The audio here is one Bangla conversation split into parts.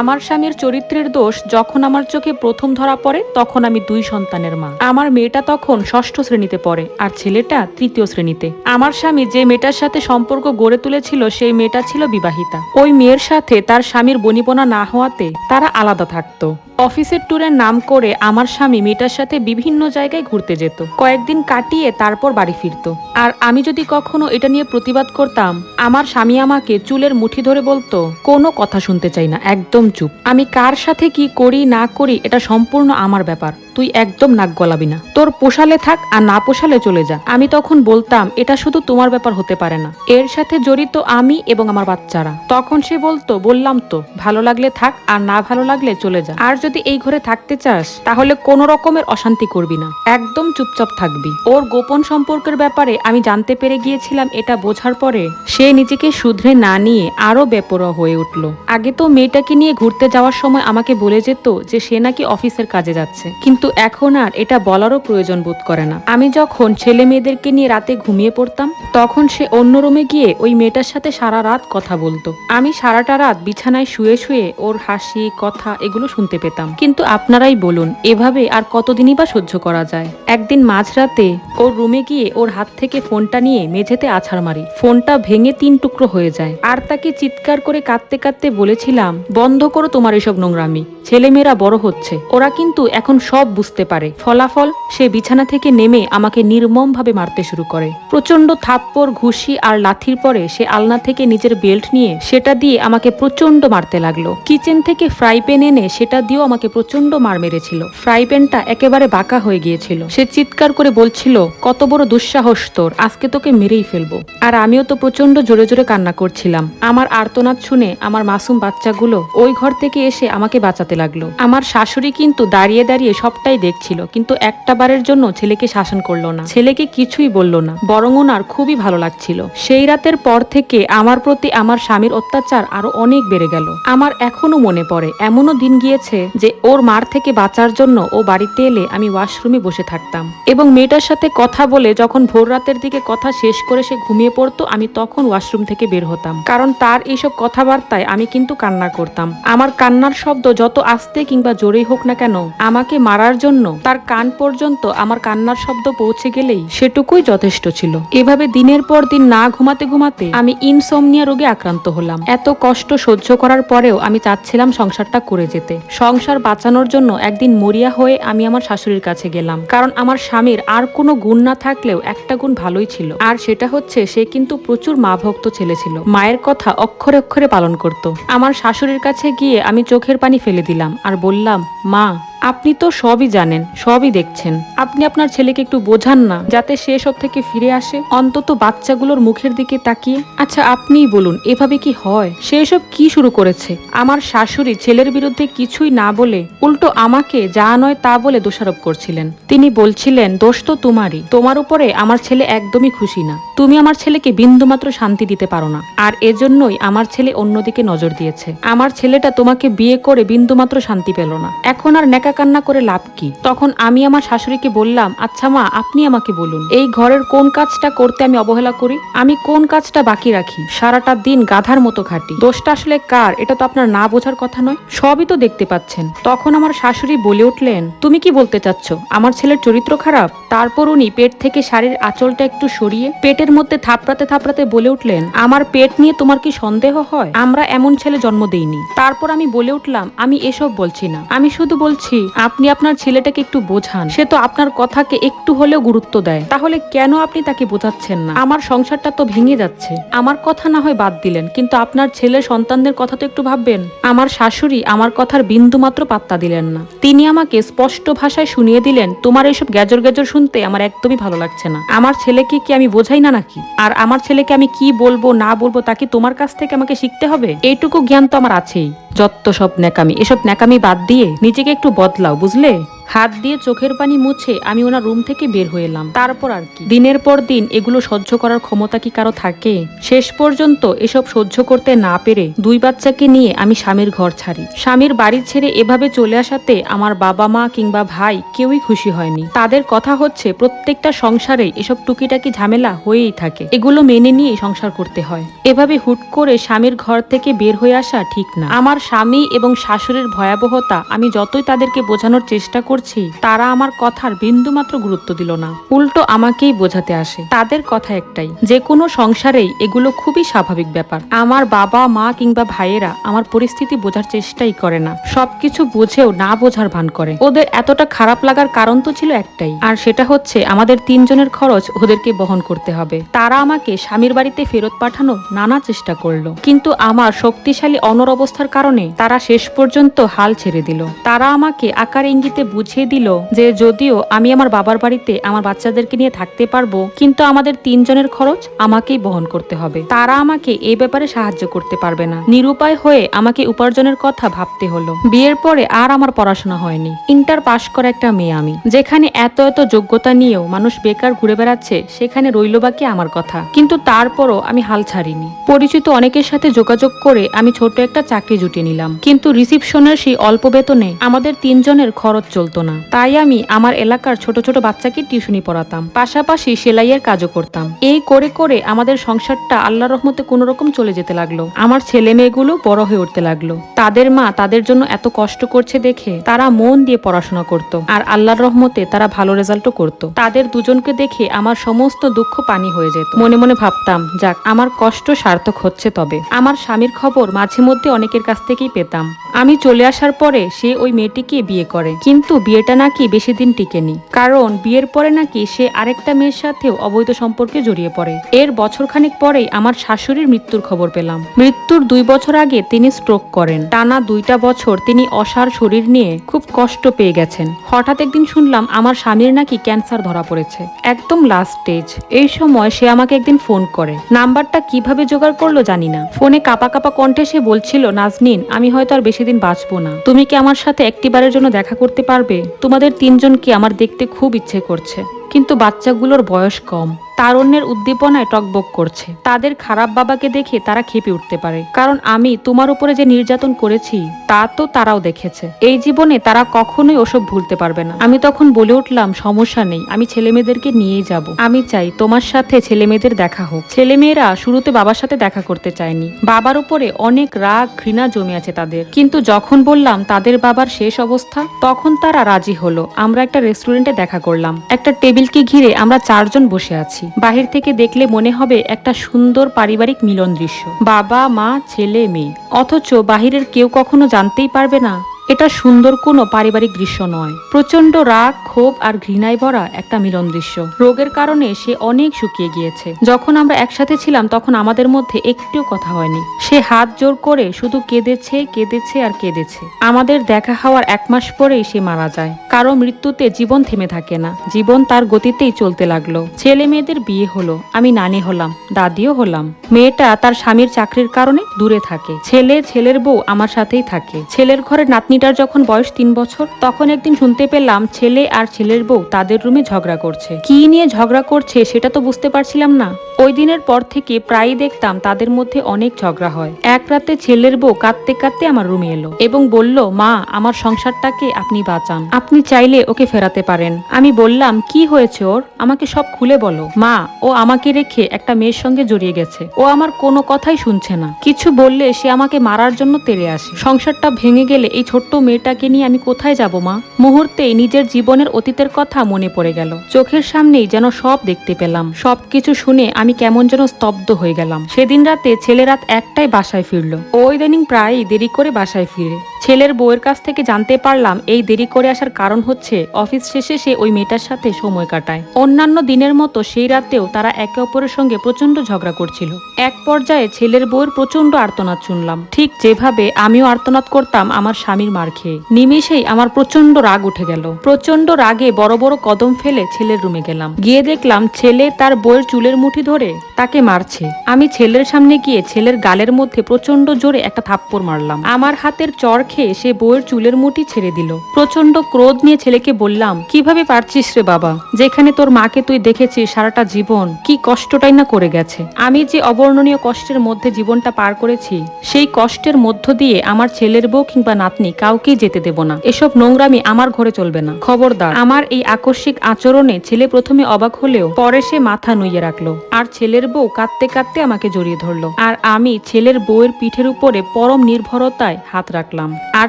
আমার স্বামীর চরিত্রের দোষ যখন আমার চোখে প্রথম ধরা পড়ে, তখন আমি দুই সন্তানের মা। আমার মেয়েটা তখন ষষ্ঠ শ্রেণীতে পড়ে আর ছেলেটা তৃতীয় শ্রেণীতে। আমার স্বামী যে মেয়েটার সাথে সম্পর্ক গড়ে তুলেছিল, সেই মেয়েটা ছিল বিবাহিতা। ওই মেয়ের সাথে তার স্বামীর বনিবনা না হওয়াতে তারা আলাদা থাকতো। অফিসের ট্যুরের নাম করে আমার স্বামী মেয়েটার সাথে বিভিন্ন জায়গায় ঘুরতে যেত। কয়েকদিন কাটিয়ে তারপর বাড়ি ফিরত। আর আমি যদি কখনো এটা নিয়ে প্রতিবাদ করতাম, আমার স্বামী আমাকে চুলের মুঠি ধরে বলতো, কোনো কথা শুনতে চাই না, একদম চুপ। আমি কার সাথে কি করি, না করি, এটা সম্পূর্ণ আমার ব্যাপার। তুই একদম নাক গলাবি না। তোর পোষালে থাক আর না পোষালে চলে যা। আমি তখন বলতাম, এটা শুধু তোমার ব্যাপার হতে পারে না। এর সাথে জড়িত আমি এবং আমার বাচ্চারা। তখন সে বলতো, বললাম তো, ভালো লাগলে থাক আর না ভালো লাগলে চলে যা। আর যদি এই ঘরে থাকতে চাস, তাহলে কোনো রকমের অশান্তি করবি না। একদম চুপচাপ থাকবি। ওর গোপন সম্পর্কের ব্যাপারে আমি জানতে পেরে গিয়েছিলাম এটা বোঝার পরে সে নিজেকে শুধরে না নিয়ে আরও বেপরোয়া হয়ে উঠল। আগে তো মেয়েটাকে নিয়ে ঘুরতে যাওয়ার সময় আমাকে বলে যেত যে সে নাকি অফিসের কাজে যাচ্ছে। কিন্তু এখন আর এটা বলারও প্রয়োজন বোধ করে না। আমি যখন ছেলে মেয়েদেরকে নিয়ে রাতে ঘুমিয়ে পড়তাম, তখন সে অন্য রুমে গিয়ে ওই মেয়েটার সাথে সারা রাত কথা বলতো। আমি সারাটা রাত বিছানায় শুয়ে শুয়ে ওর হাসি, কথা এগুলো শুনতে পেতাম। কিন্তু আপনারাই বলুন, এভাবে আর কতদিনই বা সহ্য করা যায়? একদিন মাঝরাতে ওর রুমে গিয়ে ওর হাত থেকে ফোনটা নিয়ে মেঝেতে আছাড় মারি। ফোনটা ভেঙে তিন টুকরো হয়ে যায়। আর তাকে চিৎকার করে কাঁদতে কাঁদতে বলেছিলাম, বন্ধ করো তোমার এসব নোংরামি। ছেলেমেয়েরা বড় হচ্ছে। ওরা কিন্তু এখন সব বুঝতে পারে। ফলাফল, সে বিছানা থেকে নেমে আমাকে নির্মম ভাবে মারতে শুরু করে। প্রচণ্ড থাপ্পড়, ঘুষি আর লাথির পরে সে আলনা থেকে নিজের বেল্ট নিয়ে সেটা দিয়ে আমাকে প্রচণ্ড মারতে লাগল। কিচেন থেকে ফ্রাই প্যান এনে সেটা দিয়েও আমাকে প্রচণ্ড মার মেরেছিল। ফ্রাই প্যানটা একেবারে বাঁকা হয়ে গিয়েছিল। সে চিৎকার করে বলছিল, কত বড় দুঃসাহস তোর, আজকে তোকে মেরেই ফেলব। আর আমিও তো প্রচণ্ড জোরে জোরে কান্না করছিলাম। আমার আর্তনাদ শুনে আমার মাসুম বাচ্চাগুলো ওই ঘর থেকে এসে আমাকে বাঁচাতে লাগল। আমার শাশুড়ি কিন্তু দাঁড়িয়ে দাঁড়িয়ে সবটাই দেখছিল, কিন্তু একটা বারের জন্য ছেলেকে শাসন করল না। ছেলেকে কিছুই বলল না, বরং ওনার খুবই ভালো লাগছিল। সেই রাতের পর থেকে আমার প্রতি আমার স্বামীর অত্যাচার আরও অনেক বেড়ে গেল। আমার এখনও মনে পড়ে, এমনও দিন গিয়েছে যে ওর মার থেকে বাঁচার জন্য ও বাড়িতে এলে আমি ওয়াশরুমে বসে থাকতাম। এবং মেয়েটার সাথে কথা বলে যখন ভোর রাতের দিকে কথা শেষ করে সে ঘুমিয়ে পড়তো, আমি তখন ওয়াশরুম থেকে বের হতাম। কারণ তার এইসব কথাবার্তায় আমি কিন্তু কান্না করতাম। আমার কান্নার শব্দ যত আস্তে কিংবা জোরেই হোক না কেন, আমাকে মারার জন্য তার কান পর্যন্ত আমার কান্নার শব্দ পৌঁছে গেলেই সেটুকুই যথেষ্ট ছিল। এভাবে দিনের পর দিন না ঘুমাতে ঘুমাতে আমি ইনসোমনিয়া রোগে আক্রান্ত হলাম। এত কষ্ট সহ্য করার পরেও আমি চাচ্ছিলাম সংসারটা করে যেতে। সংসার বাঁচানোর জন্য একদিন মরিয়া হয়ে আমি আমার শাশুড়ির কাছে গেলাম। কারণ আমার স্বামীর আর কোনো গুণ না থাকলেও একটা গুণ ভালোই ছিল। আর সেটা হচ্ছে সে কিন্তু প্রচুর মা ভক্ত ছেলে ছিল। মায়ের কথা অক্ষরে অক্ষরে পালন করত। আমার শাশুড়ির কাছে গিয়ে আমি চোখের পানি ফেলে দিলাম আর বললাম, মা আপনি তো সবই জানেন, সবই দেখছেন। আপনি আপনার ছেলেকে একটু বোঝান না, যাতে সে সব থেকে ফিরে আসে। অন্তত বাচ্চাগুলোর মুখের দিকে তাকিয়ে আচ্ছা আপনিই বলুন, এভাবে কি হয়? সে সব কি শুরু করেছে? আমার শাশুড়ি ছেলের বিরুদ্ধে কিছুই না বলে উল্টো আমাকে যা নয় তা বলে দোষারোপ করছিলেন। তিনি বলছিলেন, দোষ তো তোমারই। তোমার উপরে আমার ছেলে একদমই খুশি না। তুমি আমার ছেলেকে বিন্দুমাত্র শান্তি দিতে পারো না। আর এজন্যই আমার ছেলে অন্যদিকে নজর দিয়েছে। আমার ছেলেটা তোমাকে বিয়ে করে বিন্দুমাত্র শান্তি পেল না। এখন আর নেকা কান্না করে লাভ কি? তখন আমি আমার শাশুড়িকে বললাম আচ্ছা মা, আপনি আমাকে বলুন, এই ঘরের কোন কাজটা করতে আমি অবহেলা করি? আমি কোন কাজটা বাকি রাখি? সারাটা দিন গাধার মতো খাটি। দোষটা আসলে কার? এটা তো আপনার না বোঝার কথা নয়? সবই তো দেখতে পাচ্ছেন। তখন আমার শাশুড়ি বলে উঠলেন, তুমি কি বলতে চাচ্ছ? আমার ছেলের চরিত্র খারাপ? তারপর উনি পেট থেকে শাড়ির আঁচলটা একটু সরিয়ে পেটের মধ্যে থাপড়াতে থাপড়াতে বলে উঠলেন, আমার পেট নিয়ে তোমার কি সন্দেহ হয়? আমরা এমন ছেলে জন্ম দেইনি। তারপর আমি বলে উঠলাম, আমি এসব বলছি না। আমি শুধু বলছি আপনি আপনার ছেলেটাকে একটু বোঝান। সে তো আপনার কথাকে একটু হলেও গুরুত্ব দেয়। তাহলে কেন আপনি তাকে বোঝাচ্ছেন না? আমার সংসারটা তো ভেঙে যাচ্ছে। আমার কথা না হয় বাদ দিলেন, কিন্তু আপনার ছেলে সন্তানদের কথা তো একটু ভাববেন। আমার শাশুড়ি আমার কথার বিন্দু মাত্র পাত্তা দিলেন না। তিনি আমাকে স্পষ্ট ভাষায় শুনিয়ে দিলেন, তোমার এইসব গ্যাজর গ্যাজর শুনতে আমার একদমই ভালো লাগছে না। আমার ছেলেকে কি আমি বোঝাই না নাকি? আর আমার ছেলেকে আমি কি বলব না বলব তাকে তোমার কাছ থেকে আমাকে শিখতে হবে? এইটুকু জ্ঞান তো আমার আছেই। যত সব ন্যাকামি। এসব ন্যাকামি বাদ দিয়ে নিজেকে একটু বদলাও বুঝলে? হাত দিয়ে চোখের পানি মুছে আমি ওনার রুম থেকে বের হয়ে এলাম। তারপর আর কি? দিনের পর দিন এগুলো সহ্য করার ক্ষমতা কি কারও থাকে? শেষ পর্যন্ত এসব সহ্য করতে না পেরে দুই বাচ্চাকে নিয়ে আমি স্বামীর ঘর ছাড়ি। স্বামীর বাড়ি ছেড়ে এভাবে চলে আসাতে আমার বাবা মা কিংবা ভাই কেউই খুশি হয়নি। তাদের কথা হচ্ছে প্রত্যেকটা সংসারে এসব টুকিটাকি ঝামেলা হয়েই থাকে। এগুলো মেনে নিয়ে সংসার করতে হয়। এভাবে হুট করে স্বামীর ঘর থেকে বের হয়ে আসা ঠিক না। আমার স্বামী এবং শাশুড়ির ভয়াবহতা আমি যতই তাদেরকে বোঝানোর চেষ্টা করছি, তারা আমার কথার বিন্দুমাত্র গুরুত্ব দিল না। উল্টো আমাকেই বোঝাতে আসে। তাদের কথা একটাই, যে কোনো সংসারেই এগুলো খুবই স্বাভাবিক ব্যাপার। আমার বাবা, মা কিংবা ভাইয়েরা আমার পরিস্থিতি বোঝার চেষ্টাই করে না। সবকিছু বুঝেও না বোঝার ভান করে। ওদের এতটা খারাপ লাগার কারণ তো ছিল একটাই, আর সেটা হচ্ছে আমাদের তিনজনের খরচ ওদেরকে বহন করতে হবে। তারা আমাকে স্বামীর বাড়িতে ফেরত পাঠানো নানা চেষ্টা করল। কিন্তু আমার শক্তিশালী অনর অবস্থার কারণে তারা শেষ পর্যন্ত হাল ছেড়ে দিল। তারা আমাকে আকার ইঙ্গিতে বুঝিয়ে দিল যে যদিও আমি আমার বাবার বাড়িতে আমার বাচ্চাদেরকে নিয়ে থাকতে পারব, কিন্তু আমাদের তিনজনের খরচ আমাকেই বহন করতে হবে। তারা আমাকে এই ব্যাপারে সাহায্য করতে পারবে না। নিরুপায় হয়ে আমাকে উপার্জনের কথা ভাবতে হলো। বিয়ের পরে আর আমার পড়াশোনা হয়নি। ইন্টার পাশ করা একটা মেয়ে আমি, যেখানে এত এত যোগ্যতা নিয়েও মানুষ বেকার ঘুরে বেড়াচ্ছে, সেখানে রইল বাকি আমার কথা। কিন্তু তারপরও আমি হাল ছাড়িনি। পরিচিত অনেকের সাথে যোগাযোগ করে আমি ছোট একটা চাকরি জুটিয়ে নিলাম। কিন্তু রিসিপশনের সেই অল্প বেতনে আমাদের তিনজনের খরচ চলতো। না। তাই আমি আমার এলাকার ছোট ছোট বাচ্চাকে টিউশনি পড়াতাম। পাশাপাশি সেলাইয়ের কাজও করতাম। এই করে করে আমাদের সংসারটা আল্লাহ রহমতে কোনো রকম চলে যেতে লাগল। আমার ছেলে মেয়েগুলো বড় হয়ে উঠতে লাগল। তাদের মা তাদের জন্য এত কষ্ট করছে দেখে তারা মন দিয়ে পড়াশোনা করত আর আল্লাহর রহমতে তারা ভালো রেজাল্টও করত। তাদের দুজনকে দেখে আমার সমস্ত দুঃখ পানি হয়ে যেত। মনে মনে ভাবতাম, যাক, আমার কষ্ট সার্থক হচ্ছে তবে। আমার স্বামীর খবর মাঝে মধ্যে অনেকের কাছ থেকেই পেতাম। আমি চলে আসার পরে সে ওই মেয়েটিকে বিয়ে করে। কিন্তু বিয়েটা নাকি বেশি দিন টিকেনি। কারণ বিয়ের পরে নাকি সে আরেকটা মেয়ের সাথেও অবৈধ সম্পর্কে জড়িয়ে পড়ে। এর বছরখানেক পরেই আমার শাশুড়ির মৃত্যুর খবর পেলাম। মৃত্যুর দুই বছর আগে তিনি স্ট্রোক করেন। টানা দুইটা বছর তিনি অসার শরীর নিয়ে খুব কষ্ট পেয়ে গেছেন। হঠাৎ একদিন শুনলাম আমার স্বামীর নাকি ক্যান্সার ধরা পড়েছে। একদম লাস্ট স্টেজ এই সময় সে আমাকে একদিন ফোন করে। নাম্বারটা কীভাবে জোগাড় করল জানি না। ফোনে কাপা কাপা কণ্ঠে সে বলছিল, নাজনিন, আমি হয়তো আর বেশি দিন বাঁচবো না। তুমি কি আমার সাথে একটিবারের জন্য দেখা করতে পারবে? তোমাদের তিনজনকে আমার দেখতে খুব ইচ্ছে করছে। কিন্তু বাচ্চাগুলোর বয়স কম। তারুণ্যের উদ্দীপনায় টকবক করছে। তাদের খারাপ বাবাকে দেখে তারা খেপে উঠতে পারে। কারণ আমি তোমার উপরে যে নির্যাতন করেছি, তা তো তারাও দেখেছে। এই জীবনে তারা কখনোই ওসব ভুলতে পারবে না। আমি তখন বলে উঠলাম, সমস্যা নেই, আমি ছেলে মেয়েদেরকে নিয়েই যাব। আমি চাই তোমার সাথে ছেলে মেয়েদের দেখা হোক। ছেলে মেয়েরা শুরুতে বাবার সাথে দেখা করতে চায়নি। বাবার উপরে অনেক রাগ, ঘৃণা জমে আছে তাদের। কিন্তু যখন বললাম, তাদের বাবার শেষ অবস্থা? তখন তারা রাজি হলো। আমরা একটা রেস্টুরেন্টে দেখা করলাম। একটা টেবিলকে ঘিরে আমরা চারজন বসে আছি। বাহির থেকে দেখলে মনে হবে একটা সুন্দর পারিবারিক মিলন দৃশ্য। বাবা, মা, ছেলে, মেয়ে। অথচ বাহিরের কেউ কখনো জানতেই পারবে না এটা সুন্দর কোনো পারিবারিক দৃশ্য নয়। প্রচণ্ড রাগ, ক্ষোভ আর ঘৃণায় ভরা একটা মিলন দৃশ্য। রোগের কারণে সে অনেক শুকিয়ে গিয়েছে। যখন আমরা একসাথে ছিলাম, তখন আমাদের মধ্যে একটিও কথা হয়নি। সে হাত জোর করে শুধু কেঁদেছে কেঁদেছে আর কেঁদেছে। আমাদের দেখা হওয়ার এক মাস পরেই সে মারা যায়। কারও মৃত্যুতে জীবন থেমে থাকে না। জীবন তার গতিতেই চলতে লাগল। ছেলে মেয়েদের বিয়ে হলো। আমি নানি হলাম, দাদিও হলাম। মেয়েটা তার স্বামীর চাকরির কারণে দূরে থাকে। ছেলে, ছেলের বউ আমার সাথেই থাকে। ছেলের ঘরে নাতনিটার যখন বয়স তিন বছর, তখন একদিন শুনতে পেলাম ছেলে আর ছেলের বউ তাদের রুমে ঝগড়া করছে। কি নিয়ে ঝগড়া করছে সেটা তো বুঝতে পারছিলাম না। ওই দিনের পর থেকে প্রায়ই দেখতাম তাদের মধ্যে অনেক ঝগড়া হয়। এক রাতে ছেলের বউ কাঁদতে কাঁদতে আমার রুমে এলো এবং বলল, মা, আমার সংসারটাকে আপনি বাঁচান। আপনি চাইলে ওকে ফেরাতে পারেন। আমি বললাম, কি হয়েছে ওর? আমাকে সব খুলে বলো। মা, ও আমাকে রেখে একটা মেয়ের সঙ্গে জড়িয়ে গেছে। ও আমার কোনো কথাই শুনছে না। কিছু বললে সে আমাকে মারার জন্য তেড়ে আসে। সংসারটা ভেঙে গেলে এই ছোট্ট মেয়েটাকে নিয়ে আমি কোথায় যাব, মা? মুহূর্তে নিজের জীবনের অতীতের কথা মনে পড়ে গেল। চোখের সামনেই যেন সব দেখতে পেলাম। সব কিছু শুনে আমি কেমন যেন স্তব্ধ হয়ে গেলাম। সেদিন রাতে ছেলে রাত একটাই বাসায় ফিরল। ও ইদানিং প্রায়ই দেরি করে বাসায় ফিরে। ছেলের বউয়ের কাছ থেকে জানতে পারলাম, এই দেরি করে আসার কারণ হচ্ছে অফিস শেষে সে ওই মেয়েটার সাথে সময় কাটায়। অন্যান্য দিনের মতো সেই রাতেও তারা একে অপরের সঙ্গে প্রচণ্ড ঝগড়া করছিল। এক পর্যায়ে ছেলের বউয়ের প্রচণ্ড আর্তনাদ শুনলাম। ঠিক যেভাবে আমিও আর্তনাদ করতাম আমার স্বামীর মার খেয়ে। নিমেষেই আমার প্রচণ্ড রাগ উঠে গেল। প্রচণ্ড রাগে বড় বড় কদম ফেলে ছেলের রুমে গেলাম। গিয়ে দেখলাম ছেলে তার বউয়ের চুলের মুঠি ধরে তাকে মারছে। আমি ছেলের সামনে গিয়ে ছেলের গালের মধ্যে প্রচণ্ড জোরে একটা থাপ্পড় মারলাম। আমার হাতের চর খেয়ে সে বউয়ের চুলের মুঠি ছেড়ে দিল। প্রচণ্ড ক্রোধ নিয়ে ছেলেকে বললাম, কীভাবে পারছিস রে বাবা? যেখানে তোর মাকে তুই দেখেছিস সারাটা জীবন, কি কষ্টটাই না করে গেছে। আমি যে অবর্ণনীয় কষ্টের মধ্যে জীবনটা পার করেছি, সেই কষ্টের মধ্য দিয়ে আমার ছেলের বউ কিংবা নাতনি কাউকেই যেতে দেব না। এসব নোংরামি আমার ঘরে চলবে না। খবরদার। আমার এই আকস্মিক আচরণে ছেলে প্রথমে অবাক হলেও পরে সে মাথা নুইয়ে রাখল। আর ছেলের বউ কাঁদতে কাঁদতে আমাকে জড়িয়ে ধরলো। আর আমি ছেলের বউয়ের পিঠের উপরে পরম নির্ভরতায় হাত রাখলাম। আর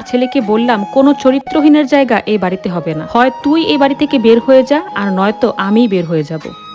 ছেলেকে বললাম, কোনো চরিত্রহীনের জায়গা এই বাড়িতে হবে না। হয় তুই এই বাড়ি থেকে বের হয়ে যা, আর নয়তো আমিই বের হয়ে যাব।